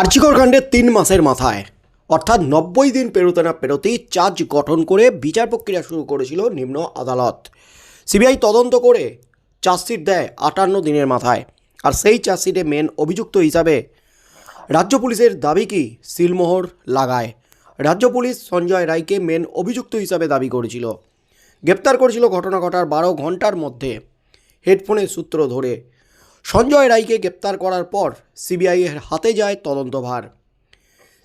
আর্চিকর কাণ্ডে তিন মাসের মাথায়। অর্থাৎ নব্বই দিন পেরোতে না পেরোতেই চার্জ গঠন করে বিচার প্রক্রিয়া শুরু করেছিল নিম্ন আদালত। সিবিআই তদন্ত করে চার্জশিট দেয় আটান্ন দিনের মাথায়, আর সেই চার্জশিটে মেন অভিযুক্ত হিসাবে রাজ্য পুলিশের দাবি কি সিলমোহর লাগায়। রাজ্য পুলিশ সঞ্জয় রায়কে মেন অভিযুক্ত হিসাবে দাবি করেছিল। গ্রেপ্তার করেছিল ঘটনা ঘটার বারো ঘণ্টার মধ্যে। হেডফোনের সূত্র ধরে সঞ্জয় রায়কে গ্রেপ্তার করার পর সিবিআইয়ের হাতে যায় তদন্তভার।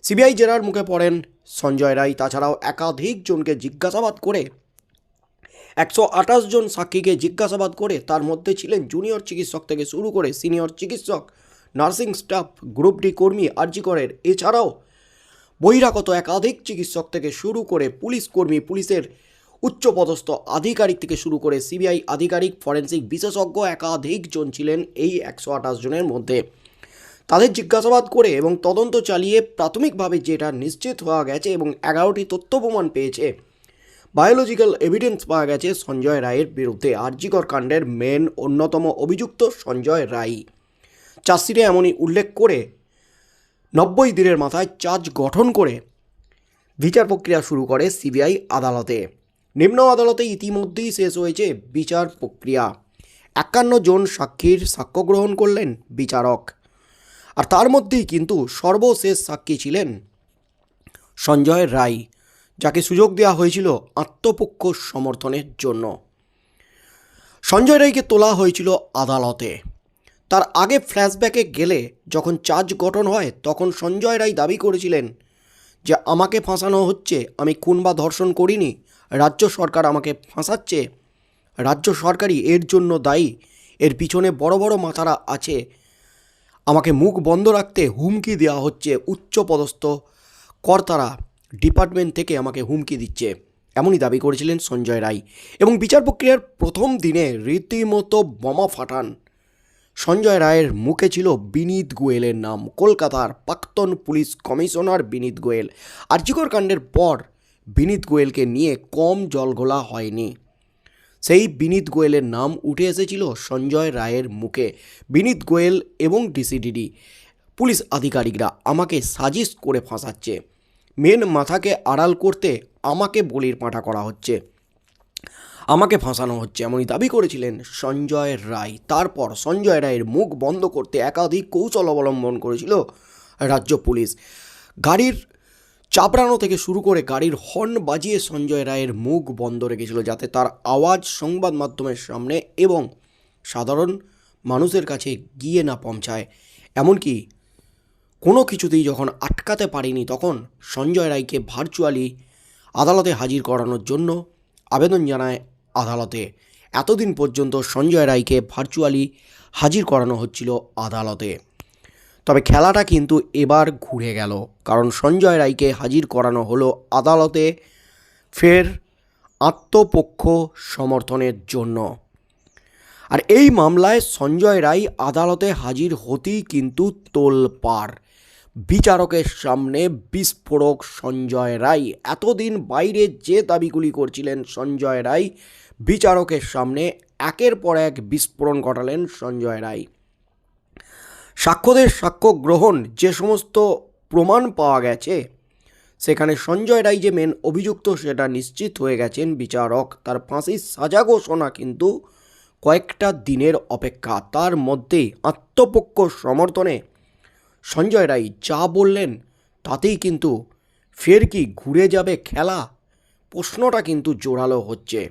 সিবিআই জেরার মুখে পড়েন সঞ্জয় রায়, তাছাড়াও একাধিক জনকে জিজ্ঞাসাবাদ করে, একশো আঠাশ জন সাক্ষীকে জিজ্ঞাসাবাদ করে তার মধ্যে ছিলেন জুনিয়র চিকিৎসক থেকে শুরু করে সিনিয়র চিকিৎসক, নার্সিং স্টাফ, গ্রুপ ডি কর্মী, আরজি করের। এছাড়াও বহিরাগত একাধিক চিকিৎসক থেকে শুরু করে পুলিশ কর্মী, পুলিশের উচ্চপদস্থ আধিকারিক থেকে শুরু করে সিবিআই আধিকারিক, ফরেন্সিক বিশেষজ্ঞ একাধিক জন ছিলেন এই একশো আঠাশ জনের মধ্যে। তাদের জিজ্ঞাসাবাদ করে এবং তদন্ত চালিয়ে প্রাথমিকভাবে যেটা নিশ্চিত হওয়া গেছে এবং এগারোটি তথ্য প্রমাণ পেয়েছে। বায়োলজিক্যাল এভিডেন্স পাওয়া গেছে সঞ্জয় রায়ের বিরুদ্ধে। আরজিকর কাণ্ডের মেন অন্যতম অভিযুক্ত সঞ্জয় রায়। চাষিরে এমনই উল্লেখ করে নব্বই দিনের মাথায় চার্জ গঠন করে বিচার প্রক্রিয়া শুরু করে সিবিআই আদালতে। নিম্ন আদালতে ইতিমধ্যেই শেষ হয়েছে বিচার প্রক্রিয়া। একান্ন জন সাক্ষীর সাক্ষ্য গ্রহণ করলেন বিচারক। আর তার মধ্যেই কিন্তু সর্বশেষ সাক্ষী ছিলেন সঞ্জয় রায়, যাকে সুযোগ দেওয়া হয়েছিল আত্মপক্ষ সমর্থনের জন্য। সঞ্জয় রায়কে তোলা হয়েছিল আদালতে। তার আগে ফ্ল্যাশব্যাকে গেলে যখন চার্জ গঠন হয়, তখন সঞ্জয় রায় দাবি করেছিলেন যে, আমাকে ফাঁসানো হচ্ছে, আমি খুন বা ধর্ষণ করিনি রাজ্য সরকার আমাকে ফাঁসাচ্ছে। রাজ্য সরকারই এর জন্য দায়ী। এর পিছনে বড় বড় মাথারা আছে। আমাকে মুখ বন্ধ রাখতে হুমকি দেওয়া হচ্ছে উচ্চপদস্থ কর্তারা। ডিপার্টমেন্ট থেকে আমাকে হুমকি দিচ্ছে। এমনই দাবি করেছিলেন সঞ্জয় রায়। এবং বিচার প্রক্রিয়ার প্রথম দিনে রীতিমতো বোমা ফাটান। সঞ্জয় রায়ের মুখে ছিল বিনীত গোয়েলের নাম। কলকাতার প্রাক্তন পুলিশ কমিশনার বিনীত গোয়েল। আর্যিকর কাণ্ডের পর বিনীত গোয়েলকে নিয়ে কম জলঘোলা হয়নি। সেই বিনীত গোয়েলের নাম উঠে এসেছিল সঞ্জয় রায়ের মুখে। বিনীত গোয়েল এবং ডিসিডিডি, পুলিশ আধিকারিকরা আমাকে সাজিশ করে ফাঁসাচ্ছে। মেন মাথাকে আড়াল করতে আমাকে বলির পাঁঠা করা হচ্ছে। আমাকে ফাঁসানো হচ্ছে, এমনই দাবি করেছিলেন সঞ্জয় রায়। তারপর সঞ্জয় রায়ের মুখ বন্ধ করতে একাধিক কৌশল অবলম্বন করেছিল রাজ্য পুলিশ। গাড়ির চাপড়ানো থেকে শুরু করে গাড়ির হর্ন বাজিয়ে সঞ্জয় রায়ের মুখ বন্ধ রেখেছিল যাতে তার আওয়াজ সংবাদ মাধ্যমের সামনে এবং সাধারণ মানুষের কাছে গিয়ে না পৌঁছায়। এমনকি কোনো কিছুতেই যখন আটকাতে পারিনি তখন সঞ্জয় রায়কে ভার্চুয়ালি আদালতে হাজির করানোর জন্য আবেদন জানায় আদালতে। এতদিন পর্যন্ত সঞ্জয় রায়কে ভার্চুয়ালি হাজির করানো হচ্ছিল আদালতে। তবে খেলাটা কিন্তু এবার ঘুরে গেল, কারণ সঞ্জয় রায়কে হাজির করানো হলো আদালতে ফের আত্মপক্ষ সমর্থনের জন্য। আর এই মামলায় সঞ্জয় রায় আদালতে হাজির হতেই কিন্তু তোলপাড়। বিচারকের সামনে বিস্ফোরক সঞ্জয় রায়। এতদিন বাইরে যে দাবিগুলি করছিলেন সঞ্জয় রায়, বিচারকের সামনে একের পর এক বিস্ফোরণ ঘটালেন সঞ্জয় রায়। সাক্ষ্যদের সাক্ষ্য গ্রহণ যে সমস্ত প্রমাণ পাওয়া গেছে, সেখানে সঞ্জয় রায় যে মেন অভিযুক্ত, সেটা নিশ্চিত হয়ে গেছেন বিচারক। তার ফাঁসির সাজা ঘোষণা কিন্তু কয়েকটা দিনের অপেক্ষা। তার মধ্যেই আত্মপক্ষ সমর্থনে সঞ্জয় রায় যা বললেন, তাতেই কিন্তু ফের কি ঘুরে যাবে খেলা? প্রশ্নটা কিন্তু জোরালো হচ্ছে।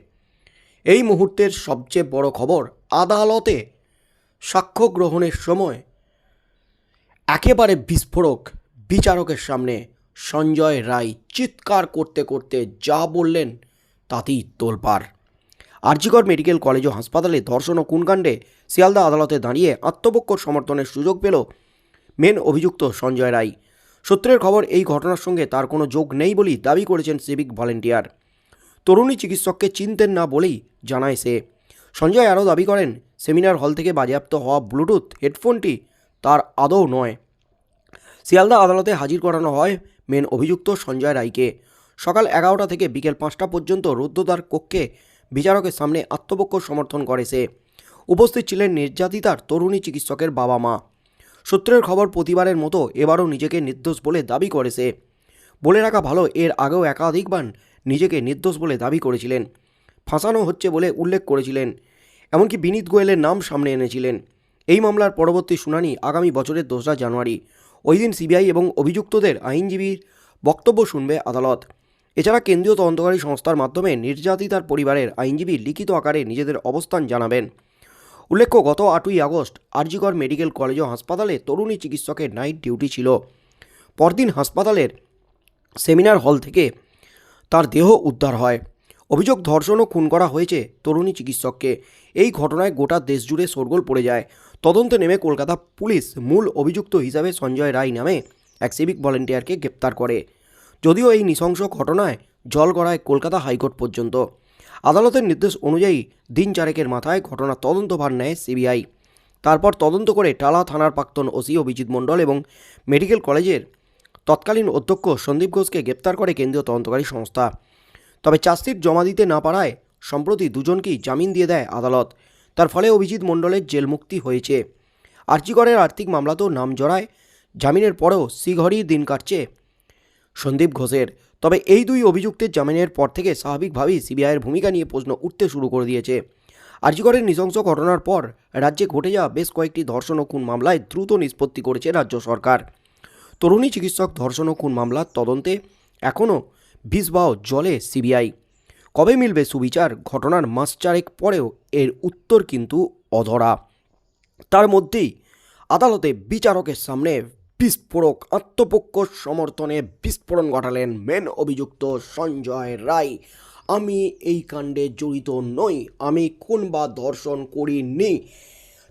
এই মুহূর্তের সবচেয়ে বড় খবর, আদালতে সাক্ষ্য গ্রহণের সময় একেবারে বিস্ফোরক বিচারকের সামনে সঞ্জয় রায় চিৎকার করতে করতে যা বললেন তাতেই তোলপাড়। আরজিকর মেডিকেল কলেজ ও হাসপাতালে ধর্ষণ ও খুনকাণ্ডে শিয়ালদা আদালতে দাঁড়িয়ে আত্মপক্ষ সমর্থনের সুযোগ পেল মেন অভিযুক্ত সঞ্জয় রায়। সূত্রের খবর, এই ঘটনার সঙ্গে তার কোনো যোগ নেই বলেই দাবি করেছেন সিভিক ভলেন্টিয়ার। তরুণী চিকিৎসককে চিনতেন না বলেই জানায় সে। সঞ্জয় আরও দাবি করেন, সেমিনার হল থেকে বাজেয়াপ্ত হওয়া ব্লুটুথ হেডফোনটি তার আদৌ নয়। শিয়ালদা আদালতে হাজির করানো হয় মেন অভিযুক্ত সঞ্জয় রায়কে। সকাল এগারোটা থেকে বিকেল পাঁচটা পর্যন্ত রুদ্ধদ্বার কক্ষে বিচারকের সামনে আত্মপক্ষ সমর্থন করে সে। উপস্থিত ছিলেন নির্যাতিতার তরুণী চিকিৎসকের বাবা মা। সূত্রের খবর, প্রতিবারের মতো এবারও নিজেকে নির্দোষ বলে দাবি করেছে বলে রাখা ভালো, এর আগেও একাধিকবার নিজেকে নির্দোষ বলে দাবি করেছিলেন। ফাঁসানো হচ্ছে বলে উল্লেখ করেছিলেন। এমনকি বিনীত গোয়েলের নাম সামনে এনেছিলেন। এই মামলার পরবর্তী শুনানি আগামী বছরের দোসরা জানুয়ারি। ওই দিন সিবিআই এবং অভিযুক্তদের আইনজীবীর বক্তব্য শুনবে আদালত। এছাড়া কেন্দ্রীয় তদন্তকারী সংস্থার মাধ্যমে নির্যাতিতার পরিবারের আইনজীবী লিখিত আকারে নিজেদের অবস্থান জানাবেন। উল্লেখ্য, গত আটই আগস্ট আরজিকর মেডিকেল কলেজ ও হাসপাতালে তরুণী চিকিৎসকের নাইট ডিউটি ছিল। পরদিন হাসপাতালের সেমিনার হল থেকে তার দেহ উদ্ধার হয়। অভিযোগ ধর্ষণ ও খুন করা হয়েছে তরুণী চিকিৎসককে। এই ঘটনায় গোটা দেশ জুড়ে শোরগোল পড়ে যায়। তদন্তে নেমে কলকাতা পুলিশ মূল অভিযুক্ত হিসাবে সঞ্জয় রায় নামে এক সিভিক ভলেন্টিয়ারকে গ্রেপ্তার করে। যদিও এই নৃশংস ঘটনায় জল গড়ায় কলকাতা হাইকোর্ট পর্যন্ত। আদালতের নির্দেশ অনুযায়ী দিন চারেকের মাথায় ঘটনার তদন্তভার নেয় সিবিআই তারপর তদন্ত করে টালা থানার প্রাক্তন ওসি অভিজিৎ মণ্ডল এবং মেডিকেল কলেজের তৎকালীন অধ্যক্ষ সন্দীপ ঘোষকে গ্রেপ্তার করে কেন্দ্রীয় তদন্তকারী সংস্থা। তবে চার্জশিট জমা দিতে না পারায় সম্প্রতি দুজনকেই জামিন দিয়ে দেয় আদালত। তার ফলে অভিজিৎ মণ্ডলের জেল মুক্তি হয়েছে। আর্চিকরের আর্থিক মামলাতেও নাম জড়ায়, জামিনের পরেও শ্রীঘরেই দিন কাটছে সন্দীপ ঘোষের। তবে এই দুই অভিযুক্তের জামিনের পর থেকে স্বাভাবিকভাবেই সিবিআইয়ের ভূমিকা নিয়ে প্রশ্ন উঠতে শুরু করে দিয়েছে। আর্জিকরের নৃশংস ঘটনার পর রাজ্যে ঘটে যাওয়া বেশ কয়েকটি ধর্ষণ খুন মামলায় দ্রুত নিষ্পত্তি করেছে রাজ্য সরকার। তরুণী চিকিৎসক ধর্ষণ খুন মামলার তদন্তে এখনও বিষবাও জলে সিবিআই। কবে মিলবে সুবিচার? ঘটনার মাস চারেক পরেও এর উত্তর কিন্তু অধরা। তার মধ্যেই আদালতে বিচারকের সামনে বিস্ফোরক আত্মপক্ষ সমর্থনে বিস্ফোরণ ঘটালেন মেন অভিযুক্ত সঞ্জয় রায়। আমি এই কাণ্ডে জড়িত নই। আমি কোন বা ধর্ষণ করিনি।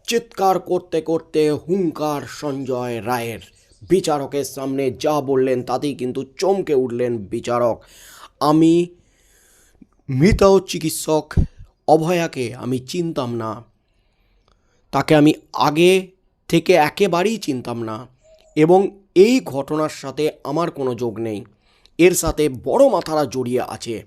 চিৎকার করতে করতে হুঙ্কার সঞ্জয় রায়ের। বিচারকের সামনে যা বললেন তাতেই কিন্তু চমকে উঠলেন বিচারক। আমি মৃত চিকিৎসক অভয়াকে আমি চিনতাম না। তাকে আমি আগে থেকে একেবারেই চিনতাম না এবং এই ঘটনার সাথে আমার কোনো যোগ নেই। এর সাথে বড় মাথারা জড়িয়ে আছে।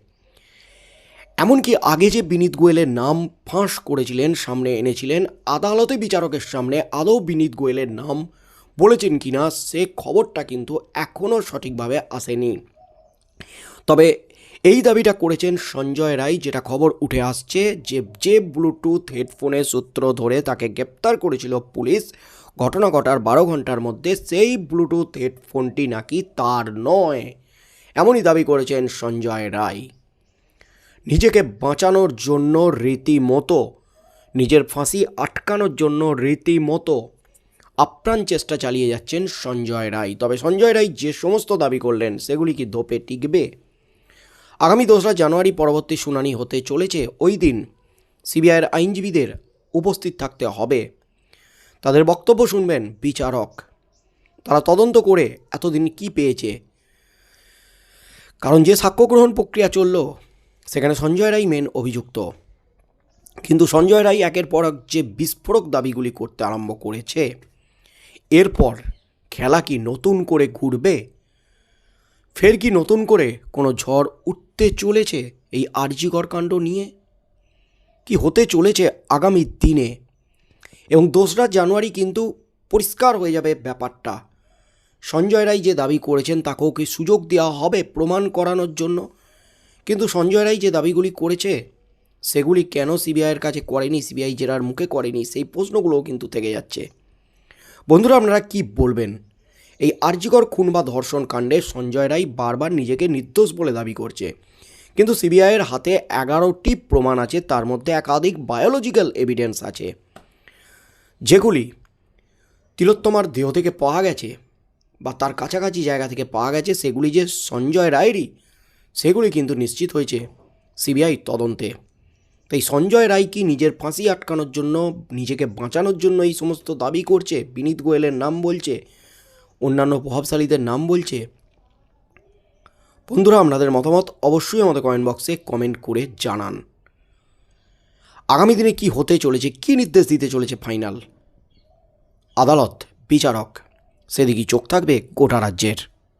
এমনকি আগে যে বিনীত গোয়েলের নাম ফাঁস করেছিলেন, সামনে এনেছিলেন, আদালতে বিচারকের সামনে আদৌ বিনীত গোয়েলের নাম বলেছেন কিনা, সে খবরটা কিন্তু এখনও সঠিকভাবে আসেনি। তবে এই দাবিটা করেছেন সঞ্জয় রায়, যেটা খবর উঠে আসছে যে যে ব্লুটুথ হেডফোনের সূত্র ধরে তাকে গ্রেপ্তার করেছিল পুলিশ। ঘটনা ঘটার বারো ঘণ্টার মধ্যে সেই ব্লুটুথ হেডফোনটি নাকি তার নয়। এমনই দাবি করেছেন সঞ্জয় রায়। নিজেকে বাঁচানোর জন্য রীতিমতো, নিজের ফাঁসি আটকানোর জন্য রীতিমতো আপ্রাণ চেষ্টা চালিয়ে যাচ্ছেন সঞ্জয় রায়। তবে সঞ্জয় রায় যে সমস্ত দাবি করলেন, সেগুলি কি ধোপে টিকবে? আগামী দোসরা জানুয়ারি পরবর্তী শুনানি হতে চলেছে। ওই দিন সিবিআইয়ের আইনজীবীদের উপস্থিত থাকতে হবে। তাদের বক্তব্য শুনবেন বিচারক। তারা তদন্ত করে এতদিন কি পেয়েছে। কারণ যে সাক্ষ্য গ্রহণ প্রক্রিয়া চলল, সেখানে সঞ্জয় রায় মেন অভিযুক্ত। কিন্তু সঞ্জয় রায় একের পর এক যে বিস্ফোরক দাবিগুলি করতে আরম্ভ করেছে, এরপর খেলা কি নতুন করে ঘুরবে, ফের কি নতুন করে কোনো ঝড় উঠতে চলেছে এই আরজিকর কাণ্ড নিয়ে? কি হতে চলেছে আগামী দিনে? এবং দোসরা জানুয়ারি কিন্তু পরিষ্কার হয়ে যাবে ব্যাপারটা। সঞ্জয় রায় যে দাবি করেছেন তাকেও কি সুযোগ দেওয়া হবে প্রমাণ করানোর জন্য? কিন্তু সঞ্জয় রায় যে দাবিগুলি করেছে, সেগুলি কেন সিবিআইয়ের কাছে করেনি, সিবিআই জেরার মুখে করেনি, সেই প্রশ্নগুলোও কিন্তু থেকে যাচ্ছে। বন্ধুরা, আপনারা কি বলবেন? এই আর্যিকর খুন বা ধর্ষণ কাণ্ডে সঞ্জয় রায় বারবার নিজেকে নির্দোষ বলে দাবি করছে। কিন্তু সিবিআইয়ের হাতে এগারোটি প্রমাণ আছে, তার মধ্যে একাধিক বায়োলজিক্যাল এভিডেন্স আছে। যেগুলি তিলোত্তমার দেহ থেকে পাওয়া গেছে বা তার কাছাকাছি জায়গা থেকে পাওয়া গেছে, সেগুলি যে সঞ্জয় রায়েরই, সেগুলি কিন্তু নিশ্চিত হয়েছে সিবিআই তদন্তে। তাই সঞ্জয় রায় কি নিজের ফাঁসি আটকানোর জন্য, নিজেকে বাঁচানোর জন্য এই সমস্ত দাবি করছে? বিনীত গোয়েলের নাম বলছে অন্যান্য প্রভাবশালীদের নাম বলছে? বন্ধুরা, আপনাদের মতামত অবশ্যই আমাদের কমেন্ট বক্সে কমেন্ট করে জানান। আগামী দিনে কি হতে চলেছে, কি নির্দেশ দিতে চলেছে ফাইনাল আদালত, বিচারক, সেদিকেই চোখ থাকবে গোটা রাজ্যের।